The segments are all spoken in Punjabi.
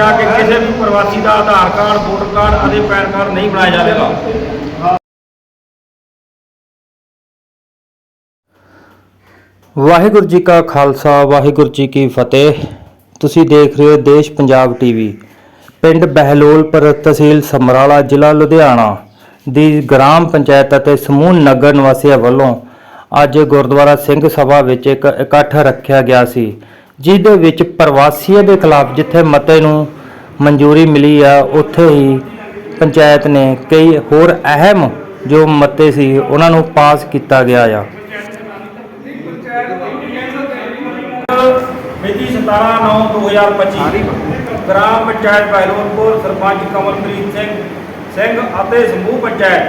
ਗਿਆ ਕਿ ਕਿਸੇ ਵੀ ਪ੍ਰਵਾਸੀ ਦਾ ਆਧਾਰ ਕਾਰਡ, ਵੋਟਰ ਕਾਰਡ ਅਤੇ ਪੈਨ ਕਾਰਡ ਨਹੀਂ ਬਣਾਇਆ ਜਾਵੇਗਾ। ਵਾਹਿਗੁਰੂ ਜੀ ਕਾ ਖਾਲਸਾ, ਵਾਹਿਗੁਰੂ ਜੀ ਕੀ ਫਤਿਹ। ਤੁਸੀਂ ਦੇਖ ਰਹੇ ਹੋ ਦੇਸ਼ ਪੰਜਾਬ ਟੀਵੀ ਪਿੰਡ ਬਹਿਲੋਲਪੁਰ ਤਹਿਸੀਲ ਸਮਰਾਲਾ, ਜ਼ਿਲ੍ਹਾ ਲੁਧਿਆਣਾ ਦੀ ਗ੍ਰਾਮ ਪੰਚਾਇਤ ਅਤੇ ਸਮੂਹ ਨਗਰ ਨਿਵਾਸੀਆਂ ਵੱਲੋਂ ਅੱਜ ਗੁਰਦੁਆਰਾ ਸਿੰਘ ਸਭਾ ਵਿੱਚ ਇੱਕ ਇਕੱਠ ਰੱਖਿਆ ਗਿਆ ਸੀ। ਜਿਹਦੇ ਵਿੱਚ ਪ੍ਰਵਾਸੀਆਂ ਦੇ ਖਿਲਾਫ ਜਿੱਥੇ ਮਤੇ ਨੂੰ ਮਨਜ਼ੂਰੀ ਮਿਲੀ ਆ, ਉੱਥੇ ਹੀ ਪੰਚਾਇਤ ਨੇ ਕਈ ਹੋਰ ਅਹਿਮ ਜੋ ਮਤੇ ਸੀ, ਉਹਨਾਂ ਨੂੰ ਪਾਸ ਕੀਤਾ ਗਿਆ ਆ। ਮਿਤੀ 17/9/2025 ਗ੍ਰਾਮ ਪੰਚਾਇਤ ਬਹਿਲੋਲਪੁਰ ਸਰਪੰਚ ਕਮਲਪ੍ਰੀਤ ਸਿੰਘ ਸਿੰਘ ਅਤੇ ਸਮੂਹ ਪੰਚਾਇਤ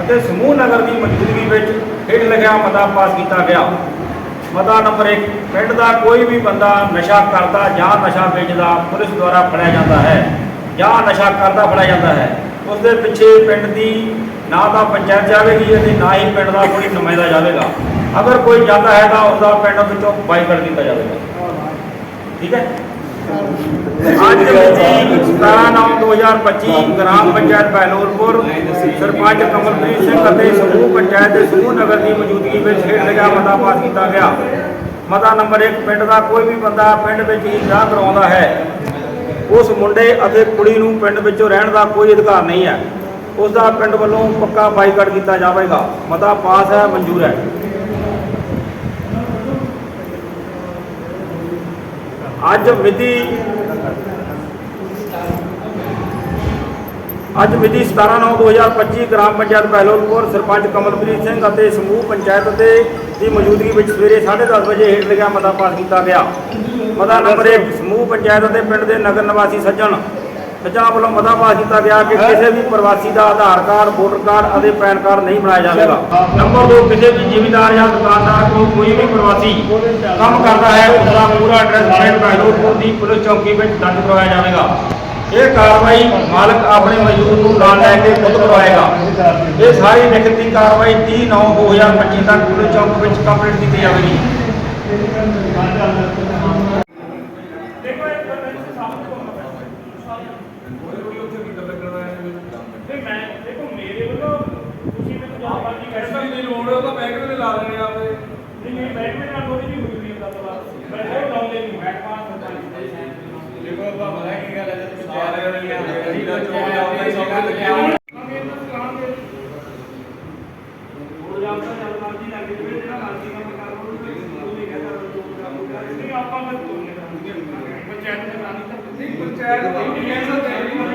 ਅਤੇ ਸਮੂਹ ਨਗਰ ਦੀ ਮੌਜੂਦਗੀ ਵਿੱਚ ਹੇਠ ਲਿਖਿਆ ਮਤਾ ਪਾਸ ਕੀਤਾ ਗਿਆ। ਮਤਾ ਨੰਬਰ 1 ਪਿੰਡ ਦਾ ਕੋਈ ਵੀ ਬੰਦਾ ਨਸ਼ਾ ਕਰਦਾ ਜਾਂ ਨਸ਼ਾ ਵੇਚਦਾ, ਪੁਲਿਸ ਦੁਆਰਾ ਫੜਿਆ ਜਾਂਦਾ ਹੈ। ਜਾਂ ਨਸ਼ਾ ਕਰਦਾ, ਫੜਿਆ ਜਾਂਦਾ ਹੈ। ਉਸ ਦੇ ਪਿੱਛੇ ਪਿੰਡ ਦੀ ਨਾ ਤਾਂ ਪੰਚਾਇਤ ਜਾਵੇਗੀ ਅਤੇ ਨਾ ਹੀ ਪਿੰਡ ਦਾ ਕੋਈ ਨੁਮਾਇੰਦਾ ਜਾਵੇਗਾ। ਅਗਰ ਕੋਈ ਜਾਂਦਾ ਹੈ ਤਾਂ ਉਸ ਦਾ ਪਿੰਡ ਵਿੱਚੋਂ ਬਾਈਕਾਟ ਕੀਤਾ ਜਾਵੇਗਾ। ਠੀਕ ਹੈ? ਅੱਜ ਮਿਤੀ 17/9/2025 ਗ੍ਰਾਮ ਪੰਚਾਇਤ ਬਹਿਲੋਲਪੁਰ ਸਰਪੰਚ ਕਮਲਪ੍ਰੀਤ ਸਿੰਘ ਅਤੇ ਸਮੂਹ ਪੰਚਾਇਤ ਦੇ ਸਮੂਹ ਨਗਰ ਦੀ ਮੌਜੂਦਗੀ ਵਿੱਚ ਹੇਠ ਲਿਖਿਆ ਮਤਾ ਪਾਸ ਕੀਤਾ ਗਿਆ। ਮਤਾ ਨੰਬਰ 1 ਪਿੰਡ ਦਾ ਕੋਈ ਵੀ ਬੰਦਾ ਪਿੰਡ ਵਿੱਚ ਹੀ ਵਿਆਹ ਕਰਾਉਂਦਾ ਹੈ। ਉਸ ਮੁੰਡੇ ਅਤੇ ਕੁੜੀ ਨੂੰ ਪਿੰਡ ਵਿੱਚੋਂ ਰਹਿਣ ਦਾ ਕੋਈ ਅਧਿਕਾਰ ਨਹੀਂ ਹੈ। ਉਸ ਦਾ ਪਿੰਡ ਵੱਲੋਂ ਪੱਕਾ ਬਾਈਕਾਟ ਕੀਤਾ ਜਾਵੇਗਾ। ਮਤਾ ਪਾਸ ਹੈ, ਮਨਜ਼ੂਰ ਹੈ। ਅੱਜ ਵਿਧੀ ਅੱਜ ਮਿਤੀ 17/9/2025 ਗ੍ਰਾਮ ਪੰਚਾਇਤ ਬਹਿਲੋਲਪੁਰ ਸਰਪੰਚ ਕਮਲਪ੍ਰੀਤ ਸਿੰਘ ਅਤੇ ਸਮੂਹ ਪੰਚਾਇਤ ਦੇ ਦੀ ਮੌਜੂਦਗੀ ਵਿੱਚ ਸਵੇਰੇ 10:30 ਵਜੇ ਹੇਠ ਲਿਖਿਆ ਮਤਾ ਪਾਸ ਕੀਤਾ ਗਿਆ। ਮਤਾ ਨੰਬਰ 1 ਸਮੂਹ ਪੰਚਾਇਤ ਅਤੇ ਪਿੰਡ ਦੇ ਨਗਰ ਨਿਵਾਸੀ ਸੱਜਣ। ਸੱਜਣਾਂ ਵੱਲੋਂ ਮਤਾ ਪਾਸ ਕੀਤਾ ਗਿਆ ਕਿ ਕਿਸੇ ਵੀ ਪ੍ਰਵਾਸੀ ਦਾ ਆਧਾਰ ਕਾਰਡ ਵੋਟਰ ਕਾਰਡ ਅਤੇ ਪੈਨ ਕਾਰਡ ਨਹੀਂ ਬਣਾਇਆ ਜਾਵੇਗਾ। ਨੰਬਰ 2 ਕਿਸੇ ਵੀ ਜ਼ਿਮੀਂਦਾਰ ਜਾਂ ਦੁਕਾਨਦਾਰ ਕੋਲ ਕੋਈ ਵੀ ਪ੍ਰਵਾਸੀ ਕੰਮ ਕਰਦਾ ਹੈ ਉਸ ਦਾ ਪੂਰਾ ਐਡਰੈਸ ਪਿੰਡ ਬਹਿਲੋਲਪੁਰ ਦੀ ਪੁਲਿਸ ਚੌਕੀ ਵਿੱਚ ਦਰਜ ਕਰਵਾਇਆ ਜਾਵੇਗਾ। ਇਹ ਕਾਰਵਾਈ ਮਾਲਕ ਆਪਣੇ ਮਜ਼ਦੂਰ ਨੂੰ ਨਾਲ ਲੈ ਕੇ ਖੁਦ ਕਰਵਾਏਗਾ। ਇਹ ਸਾਰੀ ਲਿਖਤੀ ਕਾਰਵਾਈ 30 9 2025 ਤੱਕ ਪੁਲਿਸ ਚੌਕ ਵਿੱਚ ਕੰਪਲੀਟ ਕੀਤੀ ਜਾਵੇਗੀ। ਮੈਂ ਦੇਖੋ ਮੇਰੇ ਵੱਲੋਂ ਤੁਸੀਂ ਮੈਨੂੰ ਜੋ ਮਰਜ਼ੀ ਕਹਿ ਸਕਦੇ ਦੀ ਲੋੜ ਹੈ ਤਾਂ ਬੈਂਕ ਦੇ ਲਾ ਲੈਣੇ ਆਪੇ ਨਹੀਂ ਨਹੀਂ ਮੈਂ ਪੰਚਾਇਤ ਦੇ ਨਾਲ ਨਹੀਂ ਪੰਚਾਇਤ ਦੀ ਕਹਿ ਸਕਦੇ